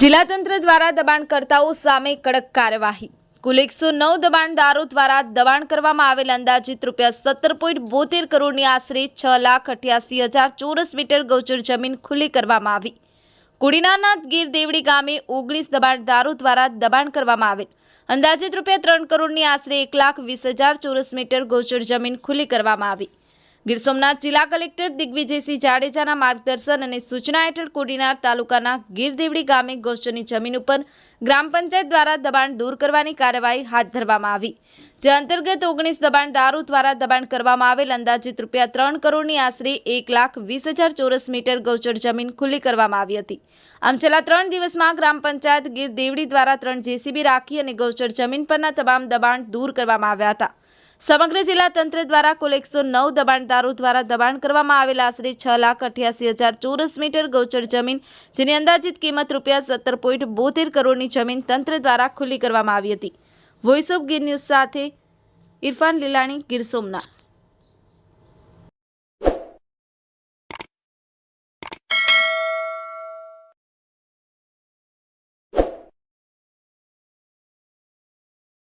જિલ્લા તંત્ર દ્વારા દબાણકર્તાઓ સામે કડક કાર્યવાહી. કુલ એકસો નવ દબાણદારો દ્વારા દબાણ કરવામાં આવેલ અંદાજિત રૂપિયા સત્તર પોઈન્ટ બોતેર કરોડની આશરે છ લાખ અઠ્યાસી હજાર ચોરસ મીટર ગૌચર જમીન ખુલ્લી કરવામાં આવી. કુડીનાનાથ ગીર દેવડી ગામે ઓગણીસ દબાણદારો દ્વારા દબાણ કરવામાં આવેલ. અંદાજિત રૂપિયા ત્રણ કરોડની આશરે એક લાખ વીસ હજાર ચોરસ મીટર ગૌચર જમીન ખુલ્લી કરવામાં આવી. ગીર સોમનાથ જિલ્લા કલેક્ટર દિગ્વિજયસિંહ જાડેજાના માર્ગદર્શન અને સૂચના હેઠળ કોડીનાર તાલુકાના ગીરદેવડી ગામે ગૌચરની જમીન ઉપર ગ્રામ પંચાયત દ્વારા દબાણ દૂર કરવાની કાર્યવાહી હાથ ધરવામાં આવી. જે અંતર્ગત ઓગણીસ દબાણદારો દ્વારા દબાણ કરવામાં આવેલ અંદાજિત રૂપિયા ત્રણ કરોડની આશરે એક લાખ વીસ હજાર ચોરસ મીટર ગૌચર જમીન ખુલ્લી કરવામાં આવી હતી. આમ છેલ્લા ત્રણ દિવસમાં ગ્રામ પંચાયત ગીર દેવડી દ્વારા ત્રણ જેસીબી રાખી અને ગૌચર જમીન પરના તમામ દબાણ દૂર કરવામાં આવ્યા હતા. સમગ્ર જિલ્લા તંત્ર દ્વારા કુલ એકસો નવ દબાણદારો દ્વારા દબાણ કરવામાં આવેલા આશરે છ લાખ અઠ્યાસી હજાર ચોરસ મીટર ગૌચર જમીન, જેની અંદાજિત કિંમત રૂપિયા સત્તર પોઈન્ટ બોતેર કરોડની જમીન તંત્ર દ્વારા ખુલ્લી કરવામાં આવી હતી. વોઇસ ઓફ ગીર ન્યૂઝ સાથે ઇરફાન લીલાણી, ગીર સોમનાથ.